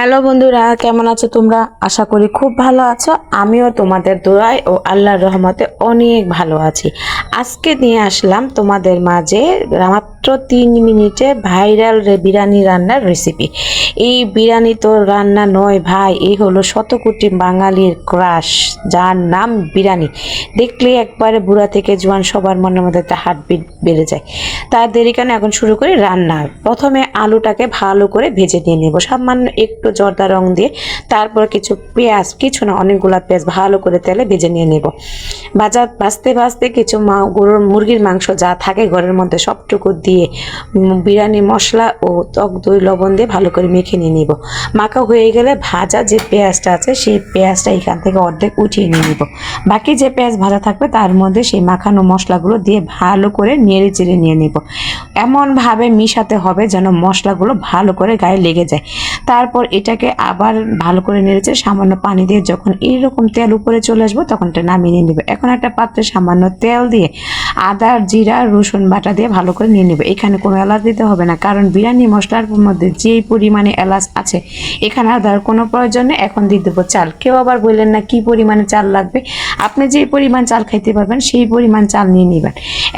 Hello বন্ধুরা, কেমন আছো তোমরা? আশা করি খুব ভালো আছো। আমিও তোমাদের দোয়ায় ও আল্লাহর রহমতে অনেক ভালো আছি। আজকে নিয়ে আসলাম তোমাদের মাঝে মাত্র তিন মিনিটে ভাইরাল বিরিয়ানি রান্নার রেসিপি এই বিরিয়ানি তো রান্না নয় ভাই, এই হলো শতকোটি বাঙালির ক্রাশ যার নাম বিরিয়ানি। দেখলে একবারে বুড়া থেকে জোয়ান সবার মনের মধ্যে একটা হার্টবিট বেড়ে যায়। তার দেরি কেন এখন শুরু করি রান্না? প্রথমে আলুটাকে ভালো করে ভেজে নিয়ে নেব। সামান্য একটু জর্দা রং দিয়ে তারপর কিছু পেঁয়াজ, কিছু না, অনেকগুলো পেঁয়াজ ভালো করে তেলে ভেজে নিয়ে নেব। ভাজা ভাজতে ভাজতে কিছু মা গরুর মুরগির মাংস যা থাকে ঘরের মধ্যে সবটুকু দিয়ে উম, বিরিয়ানি মশলা ও টক দই লবণ দিয়ে ভালো করে মেখে নিয়ে নিব। মাখা হয়ে গেলে ভাজা যে পেঁয়াজটা আছে সেই পেঁয়াজটা এখান থেকে অর্ধেক উঠিয়ে নিয়ে নিব। বাকি যে পেঁয়াজ ভাজা থাকবে তার মধ্যে সেই মাখানো মশলাগুলো দিয়ে ভালো করে নেড়ে চেড়ে নিয়ে নেব। এমনভাবে মিশাতে হবে যেন মশলাগুলো ভালো করে গায়ে লেগে যায়। তারপর এটাকে আবার ভালো করে নেড়েছে সামান্য পানি দিয়ে যখন এইরকম তেল উপরে চলে আসব তখন এটা নামিয়ে নিয়ে নেবে। এখন একটা পাত্রে সামান্য তেল দিয়ে আদা জিরা রসুন বাটা দিয়ে ভালো করে নিয়ে নেবে। এখানে কোনো এলাচ দিতে হবে না। কারণ বিরিয়ানি মশলার মধ্যে যেই পরিমাণে এলাচ আছে, এখানে আদার কোনো প্রয়োজন নেই। এখন দিয়ে দেবো চাল। কেউ আবার বললেন না, কি পরিমাণে চাল লাগবে? আপনি যে পরিমাণ চাল খাইতে পারবেন, সেই পরিমাণ চাল নিয়ে নেবেন।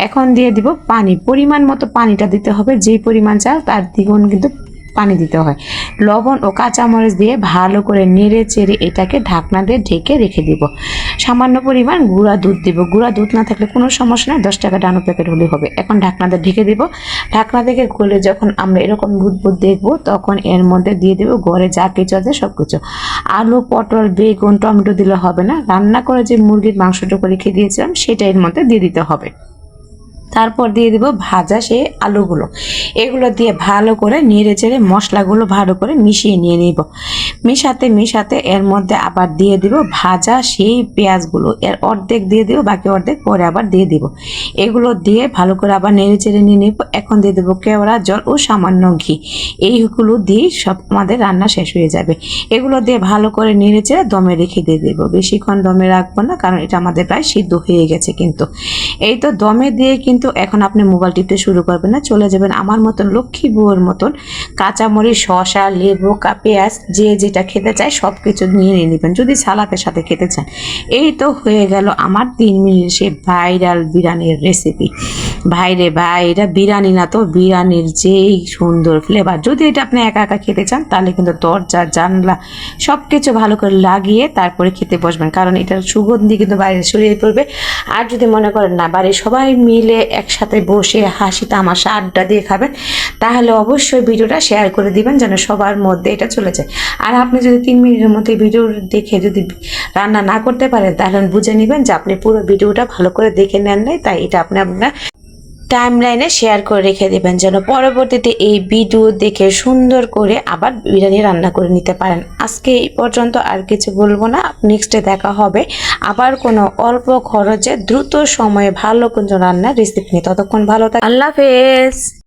এখন দিয়ে দিব পানি। পরিমাণ মতো পানিটা দিতে হবে। যেই পরিমাণ চাল, তার দ্বিগুণ কিন্তু পানি দিতে হয়। লবণ ও কাঁচামরিচ দিয়ে ভালো করে নেড়ে চেড়ে এটাকে ঢাকনা দিয়ে ঢেকে রেখে দিব। সামান্য পরিমাণ গুঁড়া দুধ দিব। গুঁড়া দুধ না থাকলে কোনো সমস্যা নয় দশ টাকা ডানো প্যাকেট হলে হবে। এখন ঢাকনাতে ঢেকে দিব। ঢাকনা থেকে খুলে যখন আমরা এরকম বুধ বুধ দেখব, তখন এর মধ্যে দিয়ে দেবো ঘরে যা কিছু আছে সব কিছু আলু, পটল, বেগুন, টমেটো দিলে হবে না। রান্না করে যে মুরগির মাংসটা করে খেয়ে দিয়েছিলাম, সেটা এর মধ্যে দিয়ে দিতে হবে। তারপর দিয়ে দিব ভাজা সেই আলুগুলো। এগুলো দিয়ে ভালো করে নেড়ে চেড়ে মশলাগুলো ভালো করে মিশিয়ে নিয়ে নিব। মিশাতে মিশাতে এর মধ্যে আবার দিয়ে দিব ভাজা সেই পেঁয়াজগুলো। এর অর্ধেক দিয়ে দিব, বাকি অর্ধেক পরে আবার দিয়ে দিব। এগুলো দিয়ে ভালো করে আবার নেড়ে চেড়ে নিয়ে নিব। এখন দিয়ে দেবো কেওড়া, জল ও সামান্য ঘি। এইগুলো দিয়ে সব আমাদের রান্না শেষ হয়ে যাবে। এগুলো দিয়ে ভালো করে নেড়ে চেড়ে দমে রেখে দিয়ে দেবো। বেশিক্ষণ দমে রাখব না, কারণ এটা আমাদের প্রায় সিদ্ধ হয়ে গেছে কিন্তু। এই তো দমে দিয়ে কিন্তু এখন আপনি মোবাইল টিপতে শুরু করবেন না, চলে যাবেন আমার মতন লক্ষ্মী বউয়ের মতন কাঁচামরিচ, শসা, লেবু পেঁয়াজ, যে যেটা খেতে চায় সব কিছু নিয়ে নিয়ে নেবেন। যদি সালাতের সাথে খেতে চান। এই তো হয়ে গেল আমার তিন মিনিট সে ভাইরাল বিরিয়ানির রেসিপি ভাইরে ভাই, এটা বিরিয়ানি না তো, বিরিয়ানির যেই সুন্দর ফ্লেভার যদি এটা আপনি একা একা খেতে চান, তাহলে কিন্তু দরজা, জানলা সব কিছু ভালো করে লাগিয়ে তারপরে খেতে বসবেন। কারণ এটার সুগন্ধি কিন্তু বাইরে ছড়িয়ে পড়বে। আর যদি মনে করেন না, বাড়ির সবাই মিলে একসাথে বসে হাসি তামাশা আড্ডা দিয়ে খাবেন, তাহলে অবশ্যই ভিডিওটা শেয়ার করে দিবেন যেন সবার মধ্যে এটা চলে যায়। আর আপনি যদি তিন মিনিটের মধ্যে ভিডিও দেখে যদি রান্না না করতে পারেন, তাহলে বুঝে নেবেন যে আপনি পুরো ভিডিওটা ভালো করে দেখে নেন নাই, তাই এটা আপনি আপনার টাইম লাইনে শেয়ার করে রেখে দেবেন, যেন পরবর্তীতে এই ভিডিও দেখে সুন্দর করে আবার বিরিয়ানি রান্না করে নিতে পারেন। আজকে এই পর্যন্ত আর কিছু বলব না নেক্সটে দেখা হবে। আবার কোনো অল্প খরচে দ্রুত সময়ে ভালো কোনো রান্নার রেসিপি নিয়ে। ততক্ষণ ভালো থাকে আল্লাহ হাফেজ।